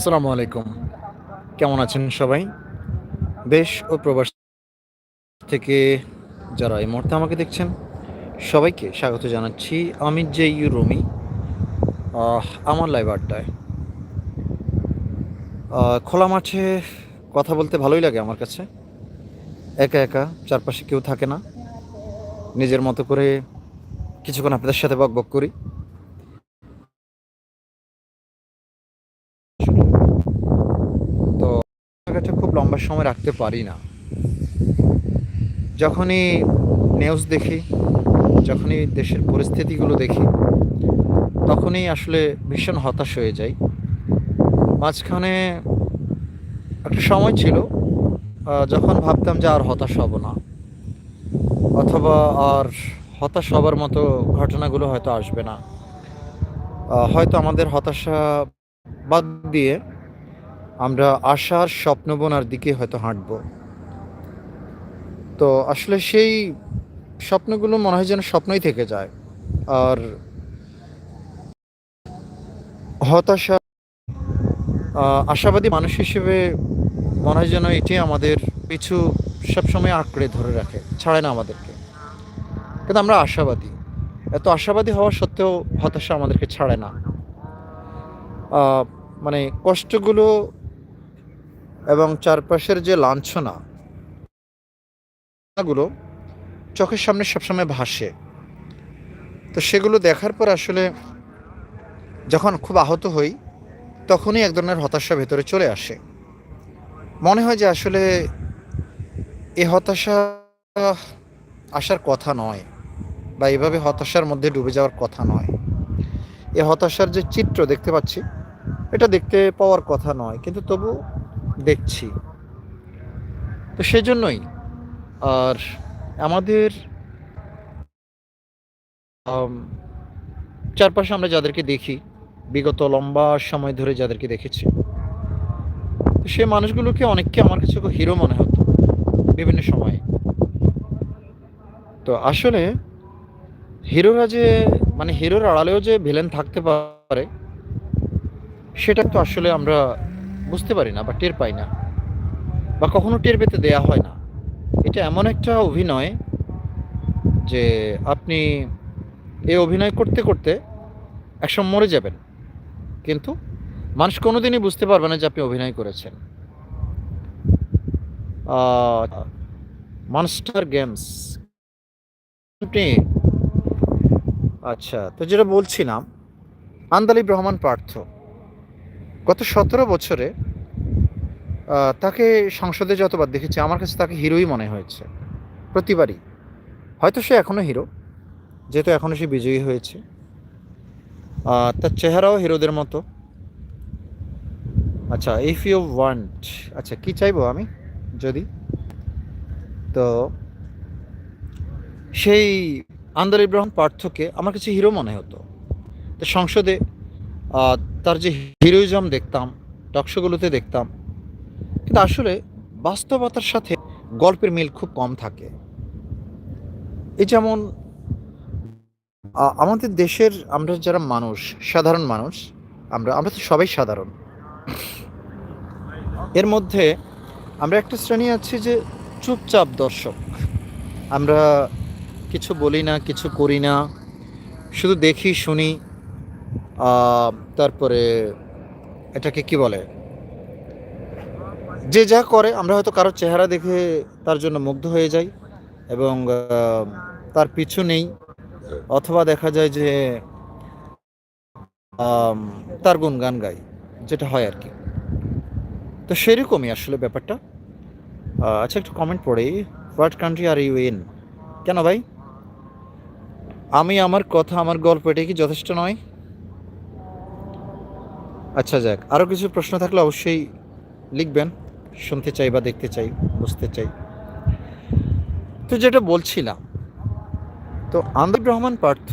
আসসালামু আলাইকুম। কেমন আছেন সবাই? দেশ ও প্রবাস থেকে যারা এই মুহূর্তে আমাকে দেখছেন, সবাইকে স্বাগত জানাচ্ছি। আমি যে ইউ রুমি আমার লাইভ আড্ডায়। খোলা মাঠে কথা বলতে ভালোই লাগে আমার কাছে। একা একা, চারপাশে কেউ থাকে না। নিজের মতো করে কিছুক্ষণ আপনাদের সাথে বক বক করি তো জায়গাটা খুব লম্বা সময় রাখতে পারি না। যখনই নিউজ দেখি, যখনই দেশের পরিস্থিতিগুলো দেখি, তখনই আসলে ভীষণ হতাশ হয়ে যাই। মাঝখানে একটা সময় ছিল যখন ভাবতাম যে আর হতাশ হব না, অথবা আর হতাশ হবার মতো ঘটনাগুলো হয়তো আসবে না। হয়তো আমাদের হতাশা বাদ দিয়ে আমরা আশার স্বপ্ন বোনার দিকে হয়তো হাঁটব। তো আসলে সেই স্বপ্নগুলো মনে হয় যেন স্বপ্নই থেকে যায়। আর হতাশা আশাবাদী মানুষ হিসেবে মনে হয় যেন এটি আমাদের পিছু সবসময় আঁকড়ে ধরে রাখে, ছাড়ে না আমাদেরকে। কিন্তু আমরা আশাবাদী। এত আশাবাদী হওয়া সত্ত্বেও হতাশা আমাদেরকে ছাড়ে না। মানে কষ্টগুলো এবং চারপাশের যে লাঞ্ছনা, গুলো চোখের সামনে সবসময় ভাসে। তো সেগুলো দেখার পর আসলে যখন খুব আহত হই, তখনই এক ধরনের হতাশা ভেতরে চলে আসে। মনে হয় যে আসলে এ হতাশা আসার কথা নয় বা এভাবে হতাশার মধ্যে ডুবে যাওয়ার কথা নয়। এ হতাশার যে চিত্র দেখতে পাচ্ছি, এটা দেখতে পাওয়ার কথা নয়। কিন্তু তবু দেখছি। তো সেজন্যই আর আমাদের চারপাশে আমরা যাদেরকে দেখি, বিগত লম্বা সময় ধরে যাদেরকে দেখেছি সে মানুষগুলোকে অনেককে আমার কাছে হিরো মনে হতো বিভিন্ন সময়ে। তো আসলে হিরোরা যে মানে হিরোর আড়ালেও যে ভিলেন থাকতে পারে, সেটা তো আসলে আমরা বুঝতে পারি না বা টের পাই না বা কখনো টের পেতে দেয়া হয় না। এটা এমন একটা অভিনয় যে আপনি এই অভিনয় করতে করতে একসময় মরে যাবেন। কিন্তু মানুষ কোনোদিনই বুঝতে পারবে না যে আপনি অভিনয় করেছেন। মনস্টার গেমস আপনি আচ্ছা তো যেটা বলছিলাম, আন্দালিব রহমান পার্থ। গত সতেরো বছরে তাকে সংসদে যতবার দেখেছি, আমার কাছে তাকে হিরোই মনে হয়েছে। প্রতিবারই। হয়তো সে এখনও হিরো, যেহেতু এখনও সে বিজয়ী হয়েছে। তার চেহারাও হিরোদের মতো। আচ্ছা ইফ ইউ ওয়ান্ট আচ্ছা কি চাইব আমি? যদি? তো, সেই আন্দার ইব্রাহিম পার্থকে আমার কাছে হিরো মনে হতো। তো সংসদে তার যে হিরোইজম দেখতাম, টকশোগুলোতে দেখতাম, কিন্তু আসলে বাস্তবতার সাথে গল্পের মিল খুব কম থাকে। এই যেমন আমাদের দেশের আমরা যারা মানুষ, সাধারণ মানুষ, আমরা আমরা তো সবাই সাধারণ। এর মধ্যে আমরা একটা শ্রেণি আছি যে চুপচাপ দর্শক। আমরা কিছু বলি না, কিছু করি না, শুধু দেখি, শুনি তারপরে এটাকে কি বলে? যে যা করে, আমরা হয়তো কারোর চেহারা দেখে তার জন্য মুগ্ধ হয়ে যাই এবং তার পিছু নেই। অথবা দেখা যায় যে তার গুণগান গাই, যেটা হয় আর কি। তো সেরকমই আসলে ব্যাপারটা। আচ্ছা একটু কমেন্ট পড়ে। What country are you in কেন ভাই? আমি, আমার কথা, আমার গল্প এটা কি যথেষ্ট নয়? আচ্ছা যাক। আরও কিছু প্রশ্ন থাকলে অবশ্যই লিখবেন। শুনতে চাই বা দেখতে চাই, বুঝতে চাই। তো যেটা বলছিলাম, তো আন্দোলন রহমান পার্থ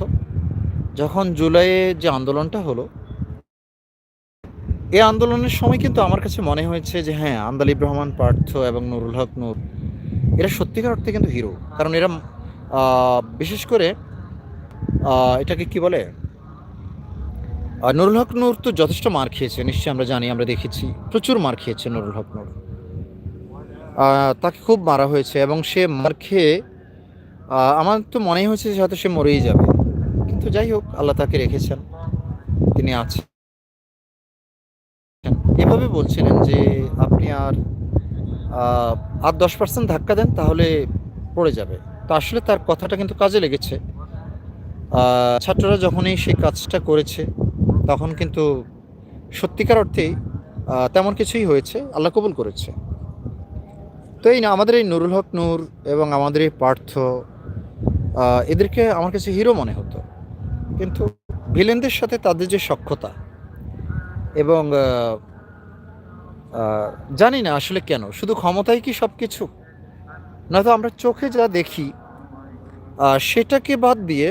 যখন জুলাইয়ে যে আন্দোলনটা হলো এই আন্দোলনের সময় কিন্তু আমার কাছে মনে হয়েছে যে হ্যাঁ আন্দালিব রহমান পার্থ এবং নুরুল হক নূর, এরা সত্যিকার অর্থে কিন্তু হিরো। কারণ এরা বিশেষ করে এটাকে কি বলে? আর নুরুল হক নূর তো যথেষ্ট মার খেয়েছে, নিশ্চয়ই আমরা জানি, আমরা দেখেছি। প্রচুর মার খেয়েছে নুরুল হক নূর। তাকে খুব মারা হয়েছে এবং সে মার খেয়ে আমার তো মনেই হয়েছে যে হয়তো সে মরেই যাবে। কিন্তু যাই হোক, আল্লাহ তাকে রেখেছেন, তিনি আছেন। এভাবে বলছিলেন যে আপনি আর আর দশ পার্সেন্ট ধাক্কা দেন, তাহলে পড়ে যাবে। তো আসলে তার কথাটা কিন্তু কাজে লেগেছে। ছাত্ররা যখনই সেই কাজটা করেছে তখন কিন্তু সত্যিকার অর্থেই তেমন কিছুই হয়েছে, আল্লাহ কবুল করেছে। তো এই না, আমাদের এই নুরুল হক নূর এবং আমাদের এই পার্থ এদেরকে আমার কাছে হিরো মনে হতো। কিন্তু ভিলেনদের সাথে তাদের যে সক্ষতা এবং জানি না আসলে কেন, শুধু ক্ষমতাই কি সব কিছু নয়তো আমরা চোখে যা দেখি সেটাকে বাদ দিয়ে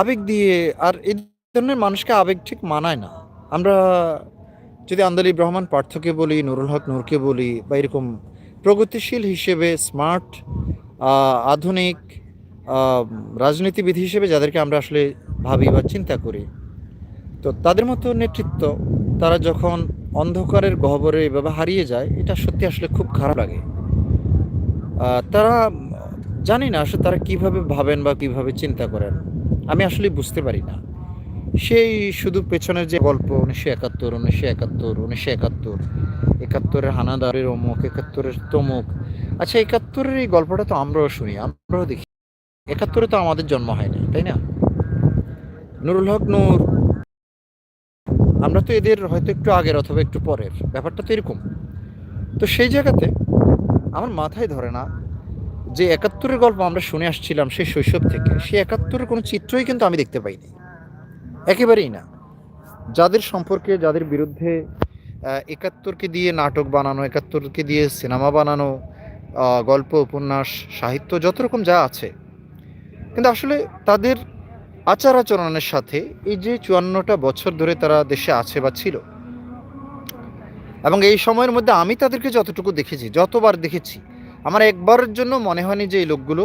আবেগ দিয়ে আর ধরনের মানুষকে আবেগ ঠিক মানায় না। আমরা যদি আন্দালিব রহমান পার্থকে বলি, নুরুল হক নূরকে বলি বা এরকম প্রগতিশীল হিসেবে স্মার্ট আধুনিক রাজনীতিবিদ হিসেবে যাদেরকে আমরা আসলে ভাবি বা চিন্তা করি, তো তাদের মতো নেতৃত্ব, তারা যখন অন্ধকারের গহ্বরে এভাবে হারিয়ে যায়, এটা সত্যি আসলে খুব খারাপ লাগে। তারা জানি না আসলে তারা কীভাবে ভাবেন বা কীভাবে চিন্তা করেন। আমি আসলে বুঝতে পারি না। সেই শুধু পেছনের যে গল্প, উনিশশো একাত্তর উনিশশো একাত্তর উনিশশো একাত্তর, একাত্তরের হানাদারের অমুক, একাত্তরের তমুক। আচ্ছা একাত্তরের এই গল্পটা তো আমরাও শুনি, আমরাও দেখি। একাত্তরে তো আমাদের জন্ম হয়নি, তাই না? নুরুল হক, নূর। আমরা তো এদের হয়তো একটু আগের অথবা একটু পরের, ব্যাপারটা তো এরকম। তো সেই জায়গাতে আমার মাথায় ধরে না যে একাত্তরের গল্প আমরা শুনে আসছিলাম সেই শৈশব থেকে, সেই একাত্তরের কোনো চিত্রই কিন্তু আমি দেখতে পাইনি। একেবারেই না। যাদের সম্পর্কে, যাদের বিরুদ্ধে একাত্তরকে দিয়ে নাটক বানানো, একাত্তরকে দিয়ে সিনেমা বানানো গল্প, উপন্যাস, সাহিত্য, যত রকম যা আছে, কিন্তু আসলে তাদের আচার আচরণের সাথে এই যে চুয়ান্নটা বছর ধরে তারা দেশে আছে বা ছিল, এবং এই সময়ের মধ্যে আমি তাদেরকে যতটুকু দেখেছি, যতবার দেখেছি, আমার একবারের জন্য মনে হয়নি যে এই লোকগুলো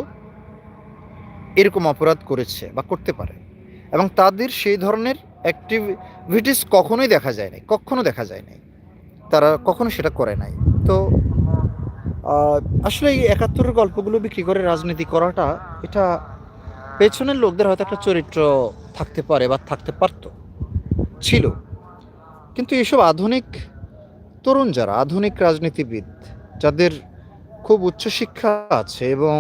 এরকম অপরাধ করেছে বা করতে পারে। এবং তাদের সেই ধরনের অ্যাক্টিভিটিস কখনোই দেখা যায় নাই, কখনো দেখা যায় নাই। তারা কখনো সেটা করে নাই। তো আসলে এই একাত্তরের গল্পগুলো বিক্রি করে রাজনীতি করাটা, এটা পেছনের লোকদের হয়তো একটা চরিত্র থাকতে পারে বা থাকতে পারতো, ছিল। কিন্তু এসব আধুনিক তরুণ যারা, আধুনিক রাজনীতিবিদ, যাদের খুব উচ্চশিক্ষা আছে এবং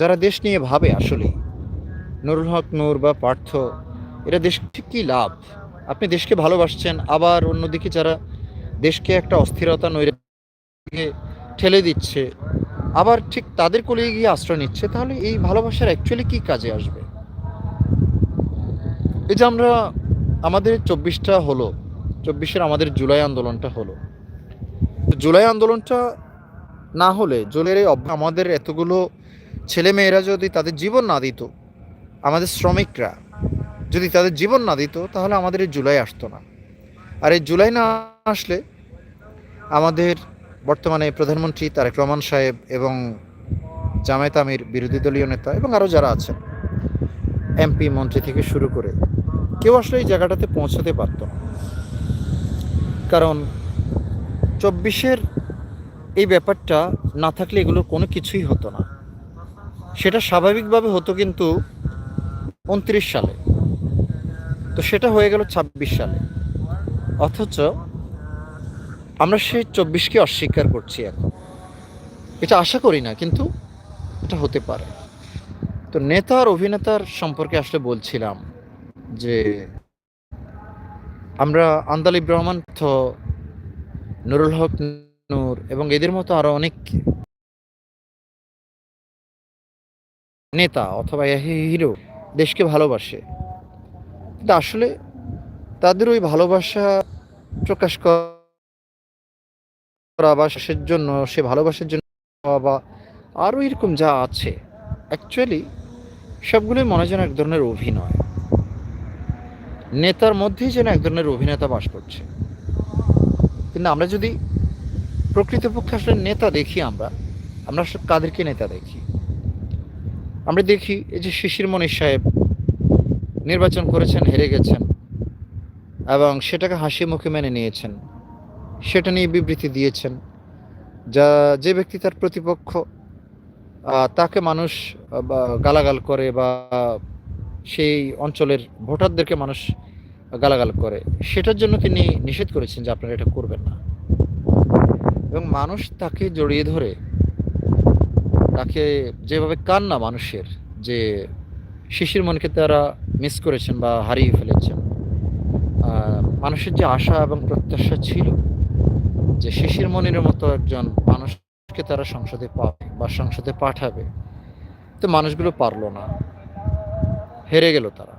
যারা দেশ নিয়ে ভাবে আসলে নুরুল হক, নূর বা পার্থ, এরা দেশ কী লাভ? আপনি দেশকে ভালোবাসছেন, আবার অন্যদিকে যারা দেশকে একটা অস্থিরতা নৈরাজ্যে ঠেলে দিচ্ছে, আবার ঠিক তাদের কোলে গিয়ে আশ্রয় নিচ্ছে, তাহলে এই ভালোবাসার অ্যাকচুয়ালি কী কাজে আসবে? এই যে আমরা, আমাদের চব্বিশটা হলো, চব্বিশের আমাদের জুলাই আন্দোলনটা হলো। জুলাই আন্দোলনটা না হলে জুলাইয়ের আমাদের এতগুলো ছেলে মেয়েরা যদি তাদের জীবন না দিত আমাদের শ্রমিকরা যদি তাদের জীবন না দিত, তাহলে আমাদের এই জুলাই আসতো না। আর এই জুলাই না আসলে আমাদের বর্তমানে প্রধানমন্ত্রী তারেক রহমান সাহেব এবং জামায়াত আমির, বিরোধী দলীয় নেতা এবং আরও যারা আছেন, এমপি, মন্ত্রী থেকে শুরু করে, কেউ আসলে এই জায়গাটাতে পৌঁছাতে পারতো না। কারণ চব্বিশের এই ব্যাপারটা না থাকলে এগুলো কোনো কিছুই হতো না। সেটা স্বাভাবিকভাবে হতো কিন্তু উনত্রিশ সালে। তো সেটা হয়ে গেল ছাব্বিশ সালে। অথচ আমরা সেই চব্বিশকে অস্বীকার করছি এখন। এটা আশা করি না, কিন্তু এটা হতে পারে। তো নেতা আর অভিনেতার সম্পর্কে আসলে বলছিলাম যে আমরা আন্দালিব রহমান, তো নুরুল হক নূর এবং এদের মতো আরও অনেক নেতা অথবা হিরো দেশকে ভালোবাসে। কিন্তু আসলে তাদের ওই ভালোবাসা প্রকাশ করা বা শেষের জন্য, সে ভালোবাসার জন্য বা আরও এরকম যা আছে অ্যাকচুয়ালি সবগুলোই মনে যেন এক ধরনের অভিনয়। নেতার মধ্যেই যেন এক ধরনের অভিনেতা বাস করছে। কিন্তু আমরা যদি প্রকৃতপক্ষে আসলে নেতা দেখি আমরা আমরা কাদেরকে নেতা দেখি? আমরা দেখি এই যে শিশির মনির সাহেব নির্বাচন করেছেন, হেরে গেছেন এবং সেটাকে হাসি মুখে মেনে নিয়েছেন। সেটা নিয়ে বিবৃতি দিয়েছেন। যা, যে ব্যক্তি তার প্রতিপক্ষ তাকে মানুষ গালাগাল করে বা সেই অঞ্চলের ভোটারদেরকে মানুষ গালাগাল করে, সেটার জন্য তিনি নিষেধ করেছেন যে আপনারা এটা করবেন না। এবং মানুষ তাকে জড়িয়ে ধরে তাকে যেভাবে কান্না মানুষের, যে শিশির মনকে তারা মিস করেছেন বা হারিয়ে ফেলেছেন। মানুষের যে আশা এবং প্রত্যাশা ছিল যে শিশির মনির মতো একজন মানুষকে তারা সংসদে পাবে বা সংসদে পাঠাবে, তো মানুষগুলো পারল না। হেরে গেল তারা।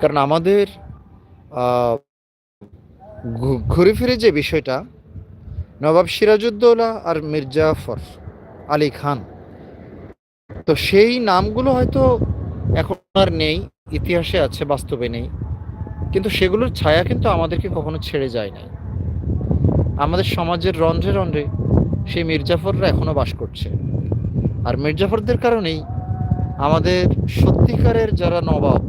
কারণ আমাদের ঘুরে ফিরে যে বিষয়টা, নবাব সিরাজউদ্দৌলা আর মির্জাফর আলী খান। তো সেই নামগুলো হয়তো এখন আর নেই, ইতিহাসে আছে, বাস্তবে নেই। কিন্তু সেগুলোর ছায়া কিন্তু আমাদেরকে কখনো ছেড়ে যায় নাই। আমাদের সমাজের রন্ধ্রে রন্ধ্রে সেই মির্জাফররা এখনও বাস করছে। আর মির্জাফরদের কারণেই আমাদের সত্যিকারের যারা নবাব,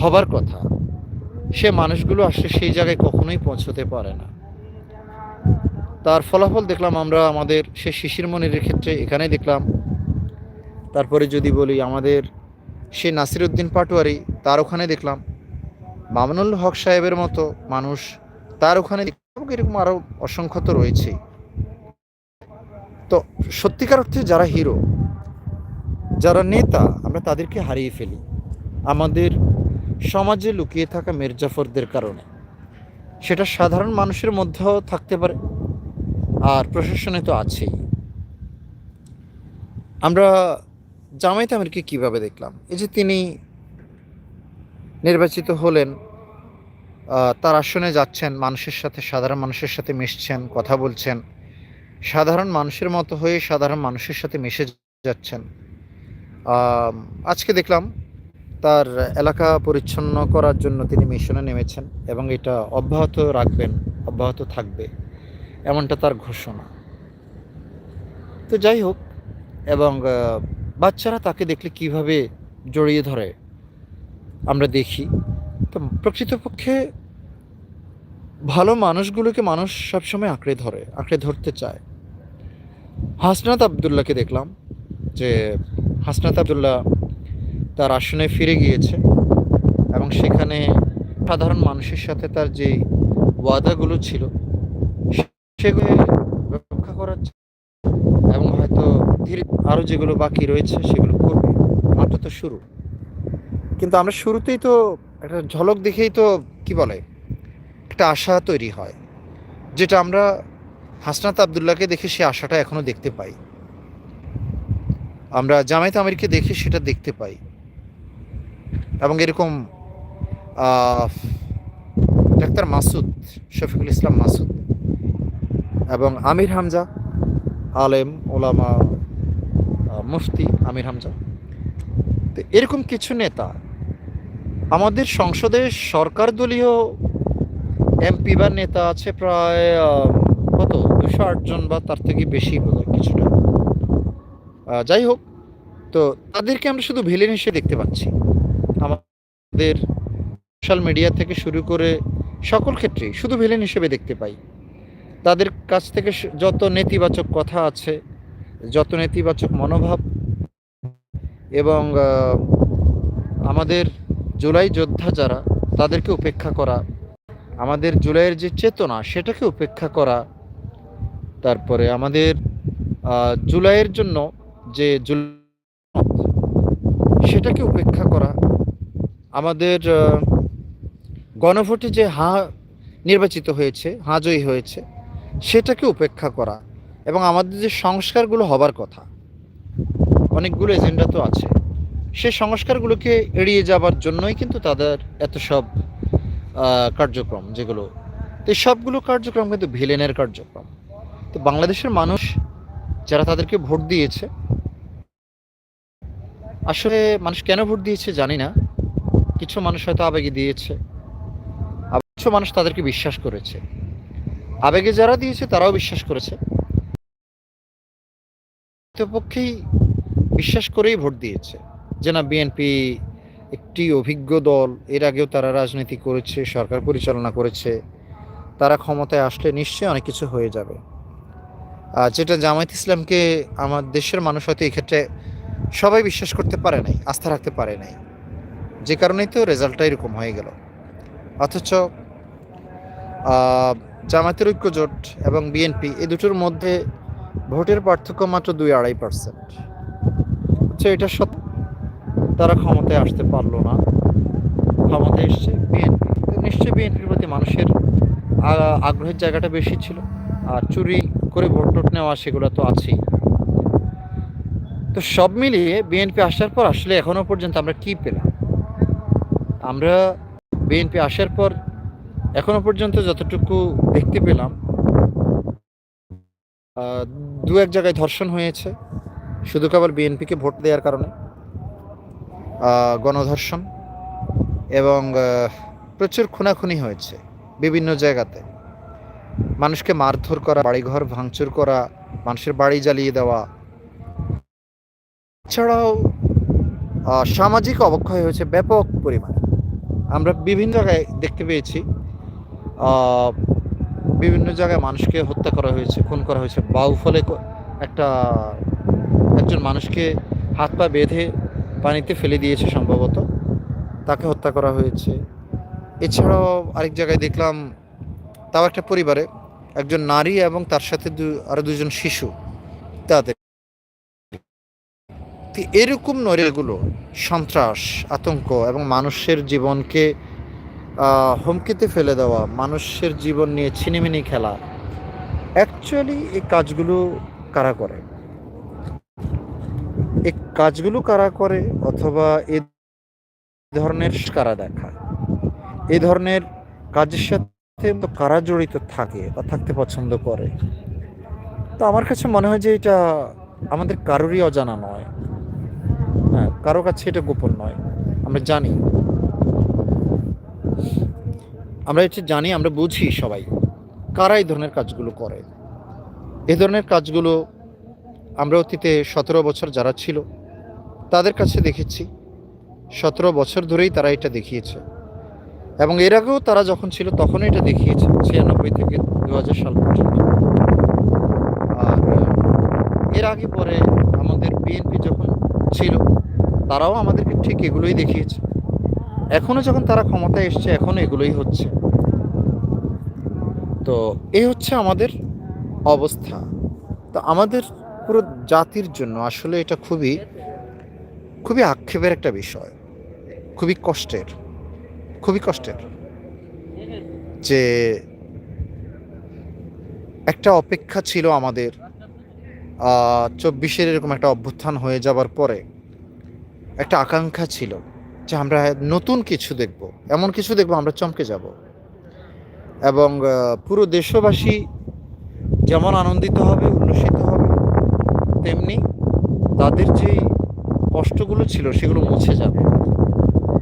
হবার কথা, সে মানুষগুলো আসলে সেই জায়গায় কখনোই পৌঁছতে পারে না। তার ফলাফল দেখলাম আমরা আমাদের সে শিশির মনিরের ক্ষেত্রে এখানে দেখলাম। তারপরে যদি বলি আমাদের সে নাসিরউদ্দিন পাটোয়ারি, তার ওখানে দেখলাম। মামুনুল হক সাহেবের মতো মানুষ, তার ওখানে এরকম আরও অসংখ্য তো রয়েছেই তো সত্যিকার অর্থে যারা হিরো, যারা নেতা, আমরা তাদেরকে হারিয়ে ফেলি। আমাদের সমাজে লুকিয়ে থাকা মির্জাফরদের কারণে। সেটা সাধারণ মানুষের মধ্যেও থাকতে পারে আর প্রশাসনে তো আছেই। আমরা জামায়াত আমিরকে কীভাবে দেখলাম? এই যে তিনি নির্বাচিত হলেন তার আসনে যাচ্ছেন, মানুষের সাথে, সাধারণ মানুষের সাথে মিশছেন, কথা বলছেন। সাধারণ মানুষের মতো হয়ে সাধারণ মানুষের সাথে মিশে যাচ্ছেন। আজকে দেখলাম তার এলাকা পরিচ্ছন্ন করার জন্য তিনি মিশনে নেমেছেন এবং এটা অব্যাহত রাখবেন, অব্যাহত থাকবে। এমনটা তার ঘোষণা। তো যাই হোক, এবং বাচ্চারা তাকে দেখলে কীভাবে জড়িয়ে ধরে, আমরা দেখি। তো প্রকৃতপক্ষে ভালো মানুষগুলোকে মানুষ সবসময় আঁকড়ে ধরে, আঁকড়ে ধরতে চায়। হাসনাত আবদুল্লাহকে দেখলাম যে, হাসনাত আবদুল্লাহ তার আসনে ফিরে গিয়েছে এবং সেখানে সাধারণ মানুষের সাথে তার যে ওয়াদাগুলো ছিল সেগুলো রক্ষা করার এবং হয়তো ধীরে আরও যেগুলো বাকি রয়েছে সেগুলো করবে। মাত্র তো শুরু। কিন্তু আমরা শুরুতেই তো একটা ঝলক দেখেই তো, কি বলে, একটা আশা তৈরি হয়। যেটা আমরা হাসনাত আবদুল্লাহকে দেখে সে আশাটা এখনও দেখতে পাই। আমরা জামায়াত আমিরকে দেখে সেটা দেখতে পাই। এবং এরকম ডাক্তার মাসুদ, শফিকুল ইসলাম মাসুদ এবং আমির হামজা, আলেম, ওলামা মুফতি আমির হামজা। তো এরকম কিছু নেতা আমাদের সংসদে সরকার দলীয় এমপি বা নেতা আছে প্রায় কত? দুশো আটজন বা তার থেকে বেশি বোধ কিছুটা। যাই হোক, তো তাদেরকে আমরা শুধু ভিলেন হিসেবে দেখতে পাচ্ছি। আমাদের সোশ্যাল মিডিয়া থেকে শুরু করে সকল ক্ষেত্রেই শুধু ভিলেন হিসেবে দেখতে পাই। তাদের কাছ থেকে যত নেতিবাচক কথা আছে, যত নেতিবাচক মনোভাব এবং আমাদের জুলাই যোদ্ধা যারা, তাদেরকে উপেক্ষা করা, আমাদের জুলাইয়ের যে চেতনা, সেটাকে উপেক্ষা করা, তারপরে আমাদের জুলাইয়ের জন্য যে সেটাকে উপেক্ষা করা, আমাদের গণভোটে যে হা নির্বাচিত হয়েছে, হা জয়ী হয়েছে সেটাকে উপেক্ষা করা এবং আমাদের যে সংস্কারগুলো হবার কথা, অনেকগুলো এজেন্ডা তো আছে সে সংস্কারগুলোকে এড়িয়ে যাবার জন্যই কিন্তু তাদের এত সব কার্যক্রম যেগুলো এই সবগুলো কার্যক্রম কিন্তু ভিলেনের কার্যক্রম। তো বাংলাদেশের মানুষ যারা তাদেরকে ভোট দিয়েছে, আসলে মানুষ কেন ভোট দিয়েছে জানি না, কিছু মানুষ হয়তো আবেগে দিয়েছে, আবার কিছু মানুষ তাদেরকে বিশ্বাস করেছে। আবেগে যারা দিয়েছে, তারাও বিশ্বাস করেছে। পক্ষেই বিশ্বাস করেই ভোট দিয়েছে যে না বিএনপি একটি অভিজ্ঞ দল, এর আগেও তারা রাজনীতি করেছে, সরকার পরিচালনা করেছে, তারা ক্ষমতায় আসলে নিশ্চয়ই অনেক কিছু হয়ে যাবে। আর যেটা জামায়াত ইসলামকে আমার দেশের মানুষ হয়তো এক্ষেত্রে সবাই বিশ্বাস করতে পারে নাই, আস্থা রাখতে পারে নাই। যে কারণেই তো রেজাল্টটা এরকম হয়ে গেল। অথচ আহ, জামায়াতের ঐক্য জোট এবং বিএনপি এই দুটোর মধ্যে ভোটের পার্থক্য মাত্র দুই আড়াই পার্সেন্ট হচ্ছে এটা সত্য? তারা ক্ষমতায় আসতে পারল না। ক্ষমতায় এসছে বিএনপি। নিশ্চয়ই বিএনপির প্রতি মানুষের আগ্রহের জায়গাটা বেশি ছিল। আর চুরি করে ভোট টোট নেওয়া সেগুলো তো আছেই। তো সব মিলিয়ে বিএনপি আসার পর আসলে এখনও পর্যন্ত আমরা কি পেলাম? আমরা বিএনপি আসার পর এখনও পর্যন্ত যতটুকু দেখতে পেলাম দু এক জায়গায় ধর্ষণ হয়েছে। শুধু কেবল বিএনপিকে ভোট দেওয়ার কারণে গণধর্ষণ এবং প্রচুর খুনাখুনি হয়েছে বিভিন্ন জায়গাতে। মানুষকে মারধর করা, বাড়িঘর ভাঙচুর করা, মানুষের বাড়ি জ্বালিয়ে দেওয়া। এছাড়াও সামাজিক অবক্ষয় হয়েছে ব্যাপক পরিমাণে। আমরা বিভিন্ন জায়গায় দেখতে পেয়েছি বিভিন্ন জায়গায় মানুষকে হত্যা করা হয়েছে, খুন করা হয়েছে। বাউফলে একটা, একজন মানুষকে হাত পা বেঁধে পানিতে ফেলে দিয়েছে সম্ভবত। তাকে হত্যা করা হয়েছে। এছাড়াও আরেক জায়গায় দেখলাম, তাও একটা পরিবারে একজন নারী এবং তার সাথে দু আরও দুজন শিশু। তাদের এরকম নড়েগুলো সন্ত্রাস, আতঙ্ক এবং মানুষের জীবনকে হুমকিতে ফেলে দেওয়া মানুষের জীবন নিয়ে ছিনিমিনি খেলা। অ্যাকচুয়ালি এই কাজগুলো কারা করে? এই কাজগুলো কারা করে অথবা এ ধরনের কারা দেখায় এই ধরনের কাজের সাথে কারা জড়িত থাকে বা থাকতে পছন্দ করে? তো আমার কাছে মনে হয় যে এটা আমাদের কারোরই অজানা নয়। হ্যাঁ কারও কাছে এটা গোপন নয়। আমরা জানি। আমরা এটা জানি, আমরা বুঝি সবাই, কারা এই ধরনের কাজগুলো করে? এই ধরনের কাজগুলো আমরা অতীতে সতেরো বছর যারা ছিল, তাদের কাছে দেখেছি। সতেরো বছর ধরেই তারা এটা দেখিয়েছে। এবং এর আগেও তারা যখন ছিল তখন এটা দেখিয়েছে, ছিয়ানব্বই থেকে দু হাজার সাল পর্যন্ত। আর, এর আগে পরে আমাদের বিএনপি যখন ছিল, তারাও আমাদেরকে ঠিক এগুলোই দেখিয়েছে। এখনও যখন তারা ক্ষমতায় এসছে, এখনও এগুলোই হচ্ছে। তো এই হচ্ছে আমাদের অবস্থা। তো আমাদের পুরো জাতির জন্য আসলে এটা খুবই খুবই আক্ষেপের একটা বিষয়। খুবই কষ্টের খুবই কষ্টের যে একটা অপেক্ষা ছিল আমাদের চব্বিশের এরকম একটা অভ্যুত্থান হয়ে যাবার পরে, একটা আকাঙ্ক্ষা ছিল। যে আমরা নতুন কিছু দেখব, এমন কিছু দেখব, আমরা চমকে যাব। এবং পুরো দেশবাসী যেমন আনন্দিত হবে, উল্লসিত হবে, তেমনি তাদের যে কষ্টগুলো ছিল, সেগুলো মুছে যাবে।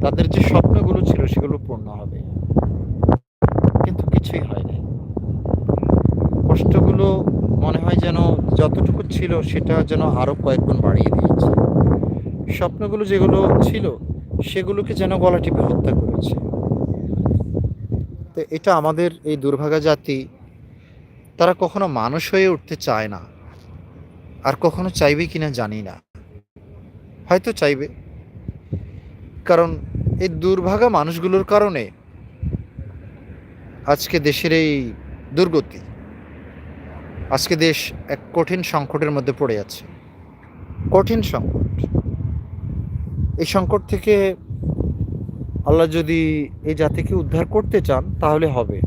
তাদের যে স্বপ্নগুলো ছিল, সেগুলো পূর্ণ হবে। কিন্তু কিছুই হয়নি কষ্টগুলো মনে হয় যেন যতটুকু ছিল, সেটা যেন আরও কয়েক গুণ বাড়িয়ে দিয়েছে। স্বপ্নগুলো যেগুলো ছিল সেগুলোকে যেন গলা টিপে হত্যা করেছে। তো এটা আমাদের এই দুর্ভাগা জাতি, তারা কখনো মানুষ হয়ে উঠতে চায় না, আর কখনো চাইবে কিনা জানি না। হয়তো চাইবে। কারণ এই দুর্ভাগা মানুষগুলোর কারণে আজকে দেশের এই দুর্গতি, আজকে দেশ এক কঠিন সংকটের মধ্যে পড়ে আছে কঠিন সংকট। এই সংকট থেকে আল্লাহ যদি এই জাতিকে উদ্ধার করতে চান, তাহলে হবে।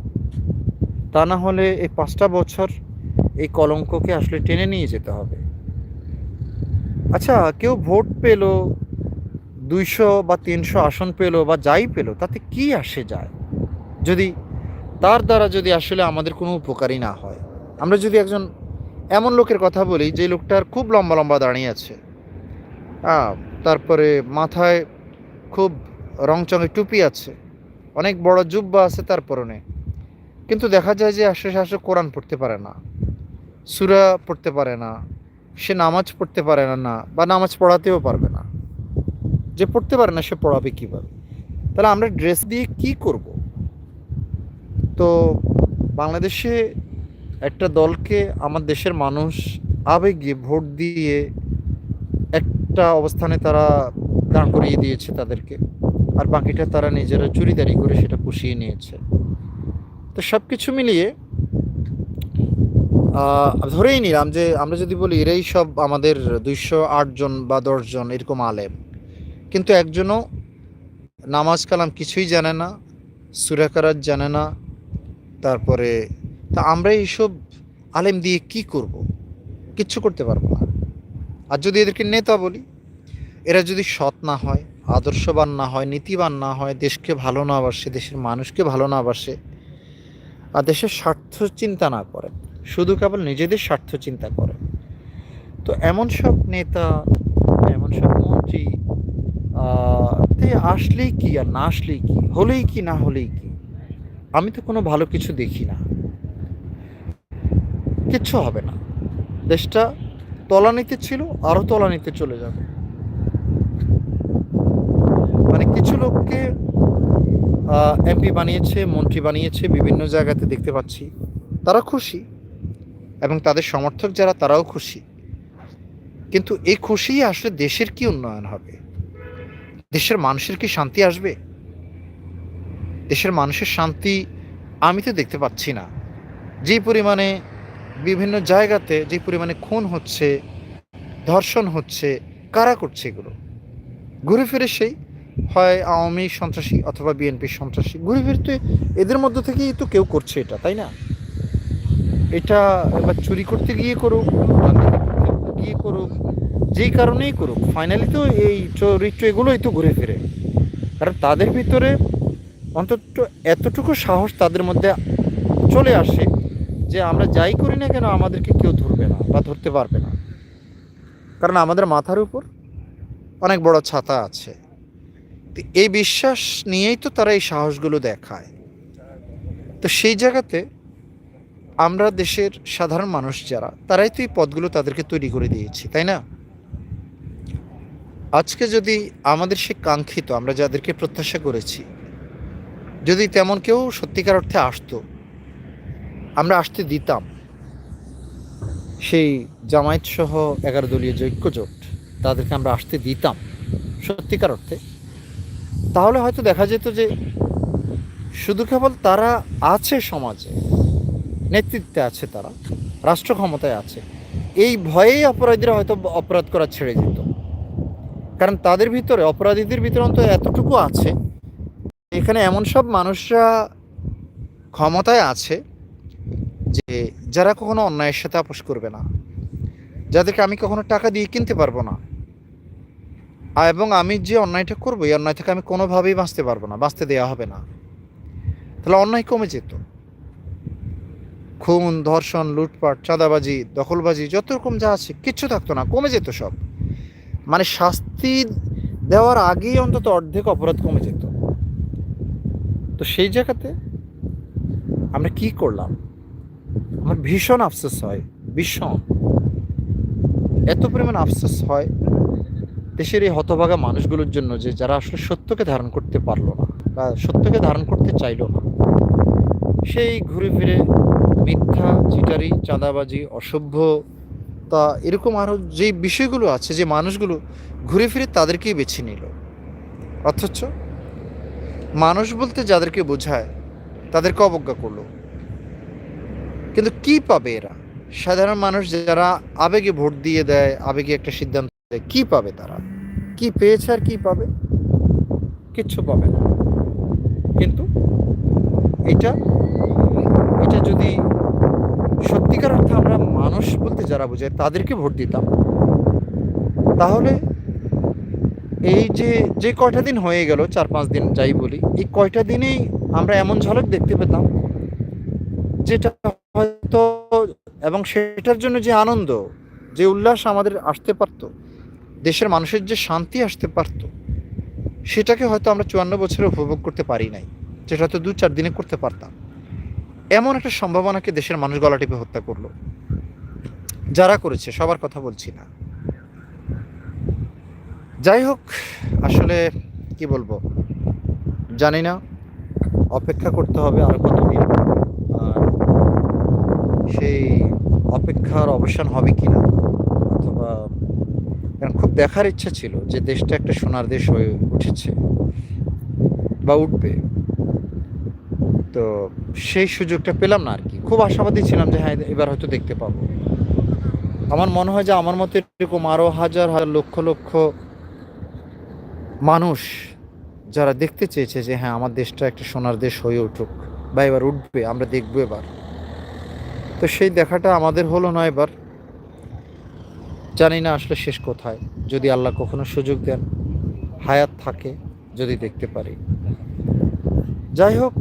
তা না হলে এই পাঁচটা বছর এই কলঙ্ককে আসলে টেনে নিয়ে যেতে হবে। আচ্ছা কেউ ভোট পেল, দুইশো বা তিনশো আসন পেল বা যাই পেল, তাতে কি আসে যায়? যদি তার দ্বারা যদি আসলে আমাদের কোনো উপকারই না হয়। আমরা যদি একজন এমন লোকের কথা বলি, যে লোকটার খুব লম্বা লম্বা দাঁড়িয়ে আছে। হ্যাঁ তারপরে মাথায় খুব রংচঙে টুপি আছে। অনেক বড় জুব্বা আছে তার পরনে। কিন্তু দেখা যায় যে আশে আসে কোরআন পড়তে পারে না, সুরা পড়তে পারে না, সে নামাজ পড়তে পারে না না, বা নামাজ পড়াতেও পারবে না। যে পড়তে পারে না, সে পড়াবে কীভাবে? তাহলে আমরা ড্রেস দিয়ে কি করব? তো বাংলাদেশে একটা দলকে, আমার দেশের মানুষ আবেগে ভোট দিয়ে একটা অবস্থানে তারা দাঁড় করিয়ে দিয়েছে তাদেরকে। আর বাকিটা তারা নিজেরা চুরিদারি করে সেটা পুষিয়ে নিয়েছে। তো সব কিছু মিলিয়ে ধরেই নিলাম যে আমরা যদি বলি এরাই সব আমাদের দুইশো জন বা জন এরকম আলেম। কিন্তু একজনও নামাজ কালাম কিছুই জানে না সুরাকারাত জানে না, তারপরে তা আমরা এইসব আলেম দিয়ে কি করব? কিচ্ছু করতে পারব না। আর যদি এদেরকে নেতা বলি, এরা যদি সৎ না হয়, আদর্শবান না হয়, নীতিবান না হয়, দেশকে ভালো না বাসে, দেশের মানুষকে ভালো না বাসে, আর দেশের স্বার্থ চিন্তা না করে, শুধু কেবল নিজেদের স্বার্থ চিন্তা করে, তো এমন সব নেতা, এমন সব মন্ত্রী তে আসলেই কি আর না আসলেই কি, হলেই কি না হলেই কি, আমি তো কোনো ভালো কিছু দেখি না, কিচ্ছু হবে না, দেশটা তলানিতে ছিল আরও তলানিতে চলে যাবে। মানে কিছু লোককে এমপি বানিয়েছে, মন্ত্রী বানিয়েছে, বিভিন্ন জায়গাতে দেখতে পাচ্ছি। তারা খুশি এবং তাদের সমর্থক যারা, তারাও খুশি। কিন্তু এই খুশি আসলে দেশের কি উন্নয়ন হবে? দেশের মানুষের কি শান্তি আসবে? দেশের মানুষের শান্তি আমি তো দেখতে পাচ্ছি না। যে পরিমাণে বিভিন্ন জায়গাতে যে পরিমাণে খুন হচ্ছে, ধর্ষণ হচ্ছে, কারা করছে এগুলো? ঘুরে ফিরে সেই হয় আওয়ামী সন্ত্রাসী অথবা বিএনপি সন্ত্রাসী। ঘুরে ফিরে তো এদের মধ্যে থেকেই তো কেউ করছে এটা, তাই না? এটা এবার চুরি করতে গিয়ে করুক গিয়ে করুক, যেই কারণেই করুক ফাইনালি তো এই চরিত্র এগুলোই তো ঘুরে ফিরে। কারণ তাদের ভিতরে অন্তত এতটুকু সাহস তাদের মধ্যে চলে আসে যে আমরা যাই করি না কেন আমাদেরকে কেউ ধরবে না বা ধরতে পারবে না। কারণ আমাদের মাথার উপর অনেক বড় ছাতা আছে। তো এই বিশ্বাস নিয়েই তো তারা এই সাহসগুলো দেখায়। তো সেই জায়গাতে আমরা দেশের সাধারণ মানুষ যারা, তারাই তো এই পদগুলো তাদেরকে তৈরি করে দিয়েছি, তাই না? আজকে যদি আমাদের সে কাঙ্ক্ষিত, আমরা যাদেরকে প্রত্যাশা করেছি, যদি তেমন কেউ সত্যিকার অর্থে আসতো আমরা আসতে দিতাম। সেই জামায়াত সহ এগারো দলীয় ঐক্যজোট, তাদেরকে আমরা আসতে দিতাম সত্যিকার অর্থে। তাহলে হয়তো দেখা যেত যে শুধু কেবল তারা আছে সমাজে, নেতৃত্বে আছে তারা, রাষ্ট্র ক্ষমতায় আছে, এই ভয়েই অপরাধীরা হয়তো অপরাধ করা ছেড়ে দিত কারণ তাদের ভিতরে, অপরাধীদের ভিতরে অন্তত এতটুকু আছে, এখানে এমন সব মানুষরা ক্ষমতায় আছে যে যারা কখনো অন্যায়ের সাথে আপোষ করবে না, যাদেরকে আমি কখনো টাকা দিয়ে কিনতে পারব না এবং আমি যে অন্যায়টা করব, এই অন্যায় থেকে আমি কোনোভাবেই বাঁচতে পারব না, বাঁচতে দেওয়া হবে না। তাহলে অন্যায় কমে যেত। খুন, ধর্ষণ, লুটপাট, চাঁদাবাজি, দখলবাজি, যত রকম যা আছে, কিচ্ছু থাকতো না, কমে যেত সব। মানে শাস্তি দেওয়ার আগেই অন্তত অর্ধেক অপরাধ কমে যেত। তো সেই জায়গাতে আমরা কি করলাম? আমার ভীষণ আফসোস হয়, ভীষণ। এত পরিমাণ আফসোস হয় দেশের এই হতভাগা মানুষগুলোর জন্য যে যারা আসলে সত্যকে ধারণ করতে পারল না, বা সত্যকে ধারণ করতে চাইলো না। সেই ঘুরে ফিরে মিথ্যা, চিটারি, চাঁদাবাজি অসভ্য তা এরকম আরও যে বিষয়গুলো আছে, যে মানুষগুলো ঘুরে ফিরে তাদেরকেই বেছে নিল। অথচ মানুষ বলতে যাদেরকে বোঝায়, তাদেরকে অবজ্ঞা করল। কিন্তু কি পাবে এরা? সাধারণ মানুষ যারা আবেগে ভোট দিয়ে দেয়, আবেগে একটা সিদ্ধান্ত দেয়, কি পাবে তারা? কি পেয়েছে আর কি পাবে? কিচ্ছু পাবে না। কিন্তু এটা এটা যদি সত্যিকার অর্থে আমরা মানুষ বলতে যারা বোঝায়, তাদেরকে ভোট দিতাম। তাহলে এই যে যে কয়টা দিন হয়ে গেল, চার পাঁচ দিন যাই বলি, এই কয়টা দিনেই আমরা এমন ঝলক দেখতে পেতাম, যেটা হয়তো এবং সেটার জন্য যে আনন্দ, যে উল্লাস আমাদের আসতে পারত, দেশের মানুষের যে শান্তি আসতে পারত, সেটাকে হয়তো আমরা চুয়ান্ন বছরে উপভোগ করতে পারি নাই, যেটা হয়তো দু চার দিনে করতে পারতাম। এমন একটা সম্ভাবনাকে দেশের মানুষ গলা টিপে হত্যা করল। যারা করেছে, সবার কথা বলছি না। যাই হোক, আসলে কি বলব? জানি না, অপেক্ষা করতে হবে আর কতদিন। সেই অপেক্ষার অবসান হবে কি না অথবা খুব দেখার ইচ্ছা ছিল যে দেশটা একটা সোনার দেশ হয়ে উঠেছে বা উঠবে। তো সেই সুযোগটা পেলাম না আর কি খুব আশাবাদী ছিলাম যে হ্যাঁ এবার হয়তো দেখতে পাবো। আমার মনে হয় যে, আমার মতো এরকম আরও হাজার হাজার, লক্ষ লক্ষ মানুষ যারা দেখতে চেয়েছে যে হ্যাঁ আমার দেশটা একটা সোনার দেশ হয়ে উঠুক বা এবার উঠবে, আমরা দেখব এবার। তো সেই দেখাটা আমাদের হলো না এবার। জানি না আসলে শেষ কোথায়। যদি আল্লাহ কখনো সুযোগ দেন, হায়াত থাকে, যদি দেখতে পারি। যাই হোক,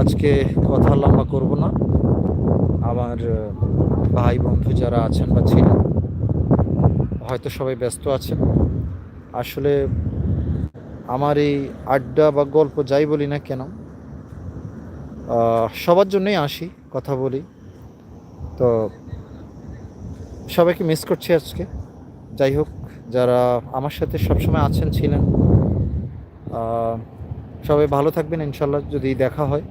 আজকে কথা লম্বা করব না। আমার ভাই বন্ধু যারা আছেন বা ছিলেন, হয়তো সবাই ব্যস্ত আছেন। আসলে আমার এই আড্ডা বা গল্প যাই বলি না কেন সবার জন্যই আসি, কথা বলি। তো সবাইকে মিস করছি আজকে। যাই হোক, যারা আমার সাথে সবসময় আছেন, ছিলেন সবাই ভালো থাকবেন। ইনশাল্লাহ যদি দেখা হয়,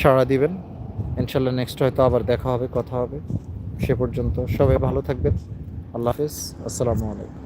সাড়া দিবেন। ইনশাল্লাহ নেক্সট হয়তো আবার দেখা হবে, কথা হবে। সে পর্যন্ত সবাই ভালো থাকবেন। আল্লাহ হাফিজ। আসসালামু আলাইকুম।